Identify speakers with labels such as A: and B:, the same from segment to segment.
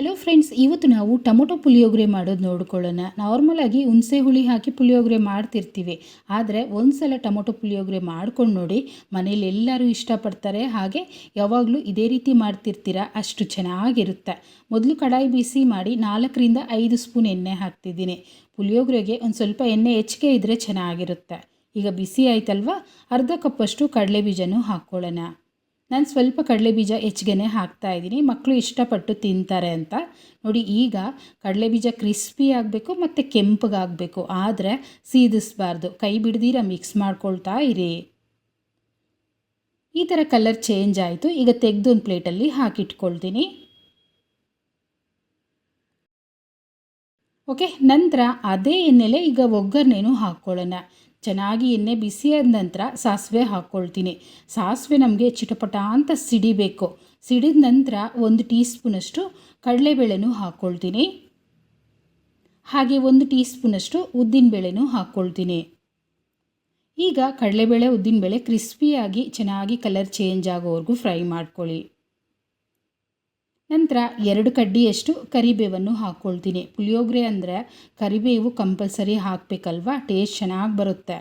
A: Hello friends ಇವತ್ತು ನಾವು tomato puliyogare ಮಾಡೋದು ನೋಡ್ಕೊಳ್ಳೋಣ. ನಾರ್ಮಲಾಗಿ ಹುಣಸೆ ಹುಳಿ ಹಾಕಿ ಪುಳಿಯೋಗರೆ ಮಾಡ್ತಿರ್ತೀವಿ. ಆದರೆ ಒಂದು ಸಲ ಟೊಮೊಟೊ ಪುಳಿಯೋಗರೆ ಮಾಡ್ಕೊಂಡು ನೋಡಿ ಮನೇಲಿ ಎಲ್ಲರೂ ಇಷ್ಟಪಡ್ತಾರೆ. ಹಾಗೆ ಯಾವಾಗಲೂ ಇದೇ ರೀತಿ ಮಾಡ್ತಿರ್ತೀರ, ಅಷ್ಟು ಚೆನ್ನಾಗಿರುತ್ತೆ. ಮೊದಲು ಕಡಾಯಿ ಬಿಸಿ ಮಾಡಿ ನಾಲ್ಕರಿಂದ ಐದು ಸ್ಪೂನ್ ಎಣ್ಣೆ ಹಾಕ್ತಿದ್ದೀನಿ. ಪುಳಿಯೋಗರೆಗೆ ಒಂದು ಸ್ವಲ್ಪ ಎಣ್ಣೆ ಹೆಚ್ಚಿಗೆ ಇದ್ದರೆ ಚೆನ್ನಾಗಿರುತ್ತೆ. ಈಗ ಬಿಸಿ ಆಯ್ತಲ್ವ? ಅರ್ಧ ಕಪ್ಪಷ್ಟು ಕಡಲೆ ಬೀಜನೂ ಹಾಕ್ಕೊಳ್ಳೋಣ. ನಾನು ಸ್ವಲ್ಪ ಕಡಲೆ ಬೀಜ ಹೆಚ್ಚಿಗೆನೆ ಹಾಕ್ತಾ ಇದ್ದೀನಿ. ಮಕ್ಕಳು ಇಷ್ಟಪಟ್ಟು ತಿಂತಾರೆ ಅಂತ. ನೋಡಿ, ಈಗ ಕಡಲೆ ಬೀಜ ಕ್ರಿಸ್ಪಿ ಆಗಬೇಕು ಮತ್ತು ಕೆಂಪಗಾಗಬೇಕು ಆದರೆ ಸೀದಿಸ್ಬಾರ್ದು. ಕೈ ಬಿಡ್ದಿರ ಮಿಕ್ಸ್ ಮಾಡ್ಕೊಳ್ತಾ ಇರಿ. ಈ ಥರ ಕಲರ್ ಚೇಂಜ್ ಆಯಿತು. ಈಗ ತೆಗೆದು ಒಂದು ಪ್ಲೇಟಲ್ಲಿ ಹಾಕಿಟ್ಕೊಳ್ತೀನಿ. ಓಕೆ ನಂತರ ಅದೇ ಎಣ್ಣೆಲೆ ಈಗ ಒಗ್ಗರಣೆನೂ ಹಾಕ್ಕೊಳ್ಳೋಣ. ಚೆನ್ನಾಗಿ ಎಣ್ಣೆ ಆದ ನಂತರ ಸಾಸಿವೆ ಹಾಕ್ಕೊಳ್ತೀನಿ. ಸಾಸಿವೆ ನಮಗೆ ಚಿಟಪಟ ಅಂತ ಸಿಡಿಬೇಕು. ಸಿಡಿದ ನಂತರ ಒಂದು ಟೀ ಸ್ಪೂನಷ್ಟು ಕಡಲೆಬೇಳೆನೂ ಹಾಕ್ಕೊಳ್ತೀನಿ. ಹಾಗೆ ಒಂದು ಟೀ ಸ್ಪೂನಷ್ಟು ಉದ್ದಿನಬೇಳೆನೂ ಹಾಕ್ಕೊಳ್ತೀನಿ. ಈಗ ಕಡಲೆಬೇಳೆ ಉದ್ದಿನಬೇಳೆ ಕ್ರಿಸ್ಪಿಯಾಗಿ ಚೆನ್ನಾಗಿ ಕಲರ್ ಚೇಂಜ್ ಆಗೋವರೆಗೂ ಫ್ರೈ ಮಾಡ್ಕೊಳ್ಳಿ. ನಂತರ ಎರಡು ಕಡ್ಡಿಯಷ್ಟು ಕರಿಬೇವನ್ನು ಹಾಕ್ಕೊಳ್ತೀನಿ ಪುಳಿಯೋಗರೆ ಅಂದರೆ ಕರಿಬೇವು ಕಂಪಲ್ಸರಿ ಹಾಕಬೇಕಲ್ವಾ? ಟೇಸ್ಟ್ ಚೆನ್ನಾಗಿ ಬರುತ್ತೆ.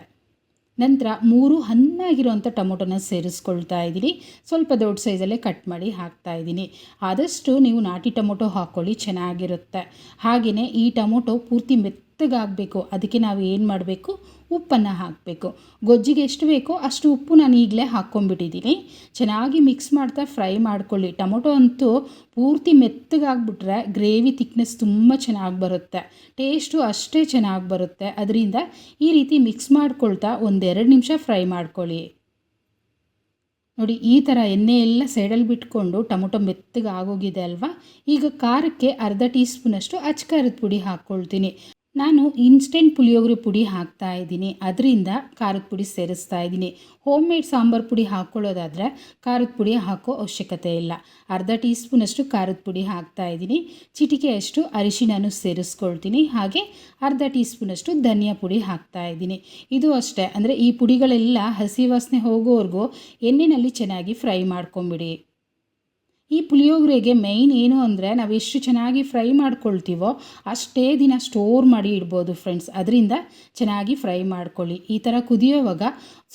A: ನಂತರ ಮೂರು ಹಣ್ಣಾಗಿರುವಂಥ ಟೊಮೊಟೊನ ಸೇರಿಸ್ಕೊಳ್ತಾ ಇದ್ದೀನಿ. ಸ್ವಲ್ಪ ದೊಡ್ಡ ಸೈಜಲ್ಲೇ ಕಟ್ ಮಾಡಿ ಹಾಕ್ತಾ ಇದ್ದೀನಿ. ಆದಷ್ಟು ನೀವು ನಾಟಿ ಟೊಮೊಟೊ ಹಾಕ್ಕೊಳ್ಳಿ ಚೆನ್ನಾಗಿರುತ್ತೆ. ಹಾಗೆಯೇ ಈ ಟೊಮೊಟೊ ಪೂರ್ತಿ ಮೆತ್ತಗಾಗಬೇಕು ಅದಕ್ಕೆ ನಾವು ಏನು ಮಾಡಬೇಕು? ಉಪ್ಪನ್ನು ಹಾಕಬೇಕು. ಗೊಜ್ಜಿಗೆ ಎಷ್ಟು ಬೇಕೋ ಅಷ್ಟು ಉಪ್ಪು ನಾನು ಈಗಲೇ ಹಾಕ್ಕೊಂಡ್ಬಿಟ್ಟಿದ್ದೀನಿ. ಚೆನ್ನಾಗಿ ಮಿಕ್ಸ್ ಮಾಡ್ತಾ ಫ್ರೈ ಮಾಡ್ಕೊಳ್ಳಿ. ಟೊಮೊಟೊ ಅಂತೂ ಪೂರ್ತಿ ಮೆತ್ತಗಾಗ್ಬಿಟ್ರೆ ಗ್ರೇವಿ ತಿಕ್ನೆಸ್ ತುಂಬ ಚೆನ್ನಾಗಿ ಬರುತ್ತೆ. ಟೇಸ್ಟು ಅಷ್ಟೇ ಚೆನ್ನಾಗಿ ಬರುತ್ತೆ. ಅದರಿಂದ ಈ ರೀತಿ ಮಿಕ್ಸ್ ಮಾಡ್ಕೊಳ್ತಾ ಒಂದೆರಡು ನಿಮಿಷ ಫ್ರೈ ಮಾಡ್ಕೊಳ್ಳಿ. ನೋಡಿ, ಈ ಥರ ಎಣ್ಣೆ ಎಲ್ಲ ಸೈಡಲ್ಲಿ ಬಿಟ್ಕೊಂಡು ಟೊಮೊಟೊ ಮೆತ್ತಗೆ ಆಗೋಗಿದೆ ಅಲ್ವಾ? ಈಗ ಖಾರಕ್ಕೆ ಅರ್ಧ ಟೀ ಸ್ಪೂನಷ್ಟು ಖಾರದ ಪುಡಿ ಹಾಕ್ಕೊಳ್ತೀನಿ. ನಾನು ಇನ್ಸ್ಟೆಂಟ್ ಪುಳಿಯೋಗರೆ ಪುಡಿ ಹಾಕ್ತಾ ಇದ್ದೀನಿ. ಅದರಿಂದ ಖಾರದ ಪುಡಿ ಸೇರಿಸ್ತಾ ಇದ್ದೀನಿ. ಹೋಮ್ ಮೇಡ್ ಸಾಂಬಾರು ಪುಡಿ ಹಾಕ್ಕೊಳ್ಳೋದಾದರೆ ಖಾರದ ಪುಡಿ ಹಾಕೋ ಅವಶ್ಯಕತೆ ಇಲ್ಲ. ಅರ್ಧ ಟೀ ಸ್ಪೂನಷ್ಟು ಖಾರದ ಪುಡಿ ಹಾಕ್ತಾ ಇದ್ದೀನಿ. ಚಿಟಿಕೆಯಷ್ಟು ಅರಿಶಿನೂ ಸೇರಿಸ್ಕೊಳ್ತೀನಿ. ಹಾಗೆ ಅರ್ಧ ಟೀ ಸ್ಪೂನಷ್ಟು ಧನಿಯಾ ಪುಡಿ ಹಾಕ್ತಾ ಇದ್ದೀನಿ. ಇದು ಅಷ್ಟೇ. ಅಂದರೆ ಈ ಪುಡಿಗಳೆಲ್ಲ ಹಸಿ ವಾಸನೆ ಹೋಗೋವರೆಗೂ ಎಣ್ಣೆಯಲ್ಲಿ ಚೆನ್ನಾಗಿ ಫ್ರೈ ಮಾಡ್ಕೊಂಬಿಡಿ. ಈ ಪುಳಿಯೋಗರೆಗೆ ಮೈನ್ ಏನು ಅಂದರೆ ನಾವು ಎಷ್ಟು ಚೆನ್ನಾಗಿ ಫ್ರೈ ಮಾಡ್ಕೊಳ್ತೀವೋ ಅಷ್ಟೇ ದಿನ ಸ್ಟೋರ್ ಮಾಡಿ ಇಡ್ಬೋದು ಫ್ರೆಂಡ್ಸ್ ಅದರಿಂದ ಚೆನ್ನಾಗಿ ಫ್ರೈ ಮಾಡ್ಕೊಳ್ಳಿ. ಈ ಥರ ಕುದಿಯೋವಾಗ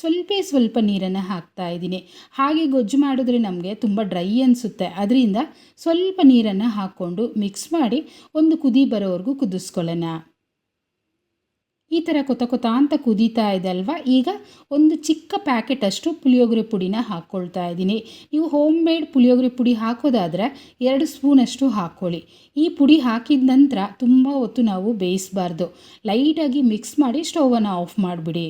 A: ಸ್ವಲ್ಪ ಸ್ವಲ್ಪ ನೀರನ್ನು ಹಾಕ್ತಾ ಇದ್ದೀನಿ. ಹಾಗೆ ಗೊಜ್ಜು ಮಾಡಿದ್ರೆ ನಮಗೆ ತುಂಬ ಡ್ರೈ ಅನಿಸುತ್ತೆ. ಅದರಿಂದ ಸ್ವಲ್ಪ ನೀರನ್ನು ಹಾಕ್ಕೊಂಡು ಮಿಕ್ಸ್ ಮಾಡಿ ಒಂದು ಕುದಿ ಬರೋವರೆಗೂ ಕುದಿಸ್ಕೊಳ್ಳೋಣ. ಈ ಥರ ಕೊತ ಕೊತ ಅಂತ ಕುದೀತಾ ಇದೆ ಅಲ್ವಾ ಈಗ ಒಂದು ಚಿಕ್ಕ ಪ್ಯಾಕೆಟ್ ಅಷ್ಟು ಪುಳಿಯೋಗರೆ ಪುಡಿನ ಹಾಕ್ಕೊಳ್ತಾ ಇದ್ದೀನಿ. ನೀವು ಹೋಮ್ ಮೇಡ್ ಪುಳಿಯೋಗರೆ ಪುಡಿ ಹಾಕೋದಾದರೆ ಎರಡು ಸ್ಪೂನಷ್ಟು ಹಾಕ್ಕೊಳ್ಳಿ ಈ ಪುಡಿ ಹಾಕಿದ ನಂತರ ತುಂಬ ಹೊತ್ತು ನಾವು ಬೇಯಿಸಬಾರ್ದು. ಲೈಟಾಗಿ ಮಿಕ್ಸ್ ಮಾಡಿ ಸ್ಟೌವನ್ನು ಆಫ್ ಮಾಡಿಬಿಡಿ.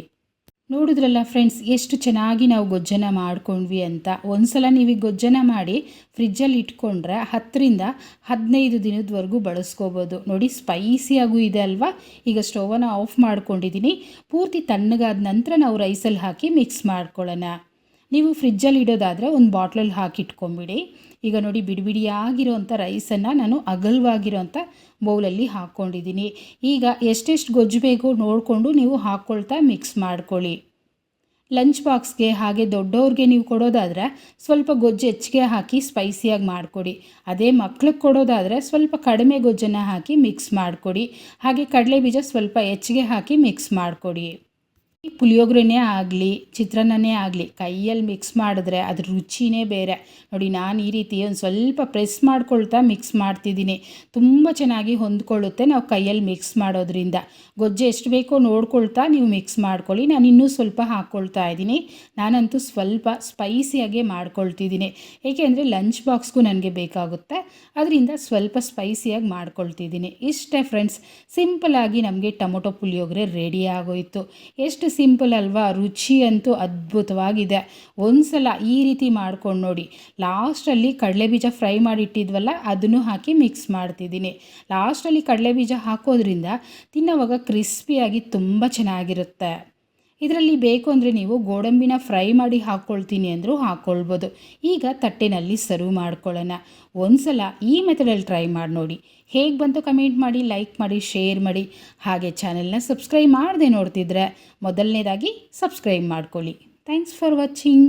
A: ನೋಡಿದ್ರಲ್ಲ ಫ್ರೆಂಡ್ಸ್ ಎಷ್ಟು ಚೆನ್ನಾಗಿ ನಾವು ಗೊಜ್ಜನ ಮಾಡ್ಕೊಂಡ್ವಿ ಅಂತ. ಒಂದು ಸಲ ನೀವು ಗೊಜ್ಜನ ಮಾಡಿ ಫ್ರಿಜ್ಜಲ್ಲಿ ಇಟ್ಕೊಂಡ್ರೆ ಹತ್ತರಿಂದ ಹದಿನೈದು ದಿನದವರೆಗೂ ಬಳಸ್ಕೋಬೋದು. ನೋಡಿ ಸ್ಪೈಸಿಯಾಗೂ ಇದೆ ಅಲ್ವಾ? ಈಗ ಸ್ಟೋವನ್ನು ಆಫ್ ಮಾಡ್ಕೊಂಡಿದ್ದೀನಿ ಪೂರ್ತಿ ತಣ್ಣಗಾದ ನಂತರ ನಾವು ರೈಸಲ್ಲಿ ಹಾಕಿ ಮಿಕ್ಸ್ ಮಾಡ್ಕೊಳ್ಳೋಣ. ನೀವು ಫ್ರಿಜ್ಜಲ್ಲಿ ಇಡೋದಾದರೆ ಒಂದು ಬಾಟ್ಲಲ್ಲಿ ಹಾಕಿಟ್ಕೊಂಬಿಡಿ ಈಗ ನೋಡಿ ಬಿಡಿ ಬಿಡಿಯಾಗಿರೋಂಥ ರೈಸನ್ನು ನಾನು ಅಗಲವಾಗಿರೋಂಥ ಬೌಲಲ್ಲಿ ಹಾಕ್ಕೊಂಡಿದ್ದೀನಿ ಈಗ ಎಷ್ಟೆಷ್ಟು ಗೊಜ್ಜು ಬೇಕೋ ನೋಡಿಕೊಂಡು ನೀವು ಹಾಕ್ಕೊಳ್ತಾ ಮಿಕ್ಸ್ ಮಾಡ್ಕೊಳ್ಳಿ. ಲಂಚ್ ಬಾಕ್ಸ್ಗೆ ಹಾಗೆ ದೊಡ್ಡವ್ರಿಗೆ ನೀವು ಕೊಡೋದಾದರೆ ಸ್ವಲ್ಪ ಗೊಜ್ಜು ಹೆಚ್ಚಿಗೆ ಹಾಕಿ ಸ್ಪೈಸಿಯಾಗಿ ಮಾಡಿಕೊಡಿ. ಅದೇ ಮಕ್ಳಿಗೆ ಕೊಡೋದಾದರೆ ಸ್ವಲ್ಪ ಕಡಿಮೆ ಗೊಜ್ಜನ್ನು ಹಾಕಿ ಮಿಕ್ಸ್ ಮಾಡಿಕೊಡಿ. ಹಾಗೆ ಕಡಲೆ ಬೀಜ ಸ್ವಲ್ಪ ಹೆಚ್ಚಿಗೆ ಹಾಕಿ ಮಿಕ್ಸ್ ಮಾಡಿಕೊಡಿ. ಪುಳಿಯೋಗರೆನೇ ಆಗಲಿ, ಚಿತ್ರಾನ್ನನೇ ಆಗಲಿ, ಕೈಯಲ್ಲಿ ಮಿಕ್ಸ್ ಮಾಡಿದ್ರೆ ಅದ್ರ ರುಚಿನೇ ಬೇರೆ. ನೋಡಿ, ನಾನು ಈ ರೀತಿ ಒಂದು ಸ್ವಲ್ಪ ಪ್ರೆಸ್ ಮಾಡ್ಕೊಳ್ತಾ ಮಿಕ್ಸ್ ಮಾಡ್ತಿದ್ದೀನಿ. ತುಂಬ ಚೆನ್ನಾಗಿ ಹೊಂದ್ಕೊಳ್ಳುತ್ತೆ ನಾವು ಕೈಯಲ್ಲಿ ಮಿಕ್ಸ್ ಮಾಡೋದ್ರಿಂದ. ಗೊಜ್ಜೆ ಎಷ್ಟು ಬೇಕೋ ನೋಡ್ಕೊಳ್ತಾ ನೀವು ಮಿಕ್ಸ್ ಮಾಡ್ಕೊಳ್ಳಿ. ನಾನು ಇನ್ನೂ ಸ್ವಲ್ಪ ಹಾಕ್ಕೊಳ್ತಾ ಇದ್ದೀನಿ. ನಾನಂತೂ ಸ್ವಲ್ಪ ಸ್ಪೈಸಿಯಾಗೆ ಮಾಡ್ಕೊಳ್ತಿದ್ದೀನಿ. ಏಕೆಂದರೆ ಲಂಚ್ ಬಾಕ್ಸ್ಗೂ ನನಗೆ ಬೇಕಾಗುತ್ತೆ. ಅದರಿಂದ ಸ್ವಲ್ಪ ಸ್ಪೈಸಿಯಾಗಿ ಮಾಡ್ಕೊಳ್ತಿದ್ದೀನಿ. ಇಷ್ಟೇ ಫ್ರೆಂಡ್ಸ್ ಸಿಂಪಲಾಗಿ ನಮಗೆ ಟೊಮೊಟೊ ಪುಳಿಯೋಗರೆ ರೆಡಿ ಆಗೋಯಿತು. ಎಷ್ಟು ಸಿಂಪಲ್ ಅಲ್ವಾ? ರುಚಿ ಅಂತೂ ಅದ್ಭುತವಾಗಿದೆ. ಒಂದು ಸಲ ಈ ರೀತಿ ಮಾಡ್ಕೊಂಡು ನೋಡಿ. ಲಾಸ್ಟಲ್ಲಿ ಕಡಲೆ ಬೀಜ ಫ್ರೈ ಮಾಡಿಟ್ಟಿದ್ವಲ್ಲ, ಅದನ್ನು ಹಾಕಿ ಮಿಕ್ಸ್ ಮಾಡ್ತಿದ್ದೀನಿ. ಲಾಸ್ಟಲ್ಲಿ ಕಡಲೆ ಬೀಜ ಹಾಕೋದ್ರಿಂದ ತಿನ್ನೋವಾಗ ಕ್ರಿಸ್ಪಿಯಾಗಿ ತುಂಬ ಚೆನ್ನಾಗಿರುತ್ತೆ. ಇದರಲ್ಲಿ ಬೇಕು ಅಂದರೆ ನೀವು ಗೋಡಂಬಿನ ಫ್ರೈ ಮಾಡಿ ಹಾಕ್ಕೊಳ್ತೀನಿ ಅಂದರೂ ಹಾಕ್ಕೊಳ್ಬೋದು ಈಗ ತಟ್ಟೆನಲ್ಲಿ ಸರ್ವ್ ಮಾಡ್ಕೊಳ್ಳೋಣ. ಒಂದು ಸಲ ಈ ಮೆಥಡಲ್ಲಿ ಟ್ರೈ ಮಾಡಿ ನೋಡಿ. ಹೇಗೆ ಬಂತು ಕಮೆಂಟ್ ಮಾಡಿ, ಲೈಕ್ ಮಾಡಿ, ಶೇರ್ ಮಾಡಿ. ಹಾಗೆ ಚಾನೆಲ್ನ ಸಬ್ಸ್ಕ್ರೈಬ್ ಮಾಡದೆ ನೋಡ್ತಿದ್ರೆ ಮೊದಲನೇದಾಗಿ ಸಬ್ಸ್ಕ್ರೈಬ್ ಮಾಡ್ಕೊಳ್ಳಿ. Thanks for watching.